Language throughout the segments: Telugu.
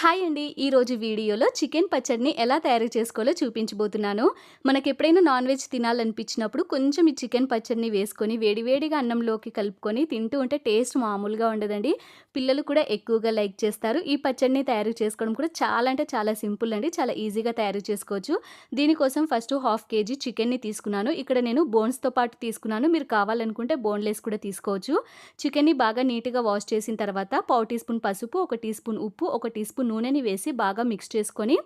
హాయ్ అండి. ఈరోజు వీడియోలో చికెన్ పచ్చడిని ఎలా తయారు చేసుకోవాలో చూపించబోతున్నాను. మనకు ఎప్పుడైనా నాన్ వెజ్ తినాలనిపించినప్పుడు కొంచెం ఈ చికెన్ పచ్చడిని వేసుకొని వేడివేడిగా అన్నంలోకి కలుపుకొని తింటూ ఉంటే టేస్ట్ మామూలుగా ఉండదండి. పిల్లలు కూడా ఎక్కువగా లైక్ చేస్తారు. ఈ పచ్చడిని తయారు చేసుకోవడం కూడా చాలా అంటే చాలా సింపుల్ అండి. చాలా ఈజీగా తయారు చేసుకోవచ్చు. దీనికోసం ఫస్ట్ హాఫ్ కేజీ చికెన్ని తీసుకున్నాను. ఇక్కడ నేను బోన్స్తో పాటు తీసుకున్నాను. మీరు కావాలనుకుంటే బోన్లెస్ కూడా తీసుకోవచ్చు. చికెన్ని బాగా నీట్గా వాష్ చేసిన తర్వాత పావు టీ స్పూన్ పసుపు ఒక టీ స్పూన్ ఉప్పు ఒక టీ స్పూన్ నూనెని వేసి బాగా మిక్స్ చేసుకొని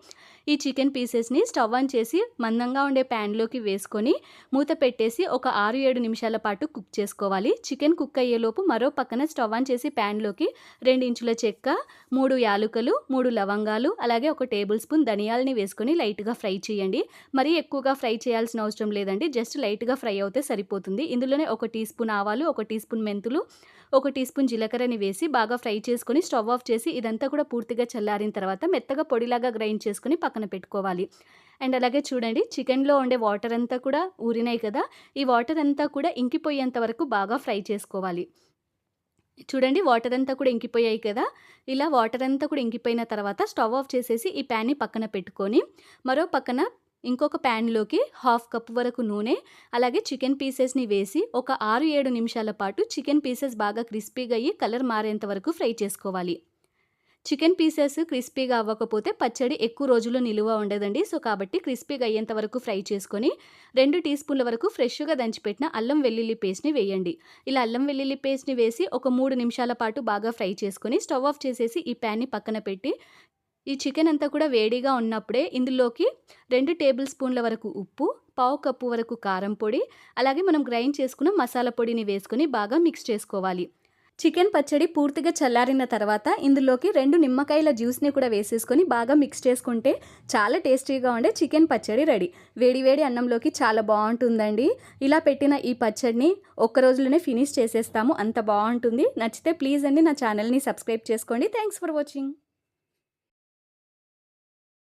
ఈ చికెన్ పీసెస్ని స్టవ్ ఆన్ చేసి మందంగా ఉండే ప్యాన్లోకి వేసుకొని మూత పెట్టేసి ఒక ఆరు ఏడు నిమిషాల పాటు కుక్ చేసుకోవాలి. చికెన్ కుక్ అయ్యేలోపు మరో పక్కన స్టవ్ ఆన్ చేసి ప్యాన్లోకి రెండు ఇంచుల చెక్క మూడు యాలుకలు మూడు లవంగాలు అలాగే ఒక టేబుల్ స్పూన్ ధనియాలని వేసుకొని లైట్గా ఫ్రై చేయండి. మరీ ఎక్కువగా ఫ్రై చేయాల్సిన అవసరం లేదండి. జస్ట్ లైట్గా ఫ్రై అవుతే సరిపోతుంది. ఇందులోనే ఒక టీ స్పూన్ ఆవాలు ఒక టీ స్పూన్ మెంతులు ఒక టీ స్పూన్ జీలకర్రని వేసి బాగా ఫ్రై చేసుకొని స్టవ్ ఆఫ్ చేసి ఇదంతా కూడా పూర్తిగా చల్లారిన తర్వాత మెత్తగా పొడిలాగా గ్రైండ్ చేసుకొని పక్కన పెట్టుకోవాలి. అండ్ అలాగే చూడండి చికెన్లో ఉండే వాటర్ అంతా కూడా ఊరినాయి కదా ఈ వాటర్ అంతా కూడా ఇంకిపోయేంత వరకు బాగా ఫ్రై చేసుకోవాలి. చూడండి వాటర్ అంతా కూడా ఇంకిపోయాయి కదా ఇలా వాటర్ అంతా కూడా ఇంకిపోయిన తర్వాత స్టవ్ ఆఫ్ చేసేసి ఈ ప్యాన్ని పక్కన పెట్టుకొని మరో పక్కన ఇంకొక ప్యాన్లోకి హాఫ్ కప్ వరకు నూనె అలాగే చికెన్ పీసెస్ని వేసి ఒక ఆరు ఏడు నిమిషాల పాటు చికెన్ పీసెస్ బాగా క్రిస్పీగా అయ్యి కలర్ మారేంత వరకు ఫ్రై చేసుకోవాలి. చికెన్ పీసెస్ క్రిస్పీగా అవ్వకపోతే పచ్చడి ఎక్కువ రోజులు నిలువ ఉండదండి. సో కాబట్టి క్రిస్పీగా అయ్యేంత వరకు ఫ్రై చేసుకొని రెండు టీ స్పూన్ల వరకు ఫ్రెష్గా దంచిపెట్టిన అల్లం వెల్లుల్లి పేస్ట్ని వేయండి. ఇలా అల్లం వెల్లుల్లి పేస్ట్ని వేసి ఒక మూడు నిమిషాల పాటు బాగా ఫ్రై చేసుకొని స్టవ్ ఆఫ్ చేసేసి ఈ ప్యాన్ని పక్కన పెట్టి ఈ చికెన్ అంతా కూడా వేడిగా ఉన్నప్పుడే ఇందులోకి రెండు టేబుల్ స్పూన్ల వరకు ఉప్పు పావు కప్పు వరకు కారం పొడి అలాగే మనం గ్రైండ్ చేసుకున్న మసాలా పొడిని వేసుకొని బాగా మిక్స్ చేసుకోవాలి. చికెన్ పచ్చడి పూర్తిగా చల్లారిన తర్వాత ఇందులోకి రెండు నిమ్మకాయల జ్యూస్ని కూడా వేసేసుకొని బాగా మిక్స్ చేసుకుంటే చాలా టేస్టీగా ఉండే చికెన్ పచ్చడి రెడీ. వేడివేడి అన్నంలోకి చాలా బాగుంటుందండి. ఇలా పెట్టిన ఈ పచ్చడిని ఒక్క రోజులోనే ఫినిష్ చేసేస్తాము. అంత బాగుంటుంది. నచ్చితే ప్లీజ్ అండి నా ఛానల్ని సబ్స్క్రైబ్ చేసుకోండి. Thanks for watching.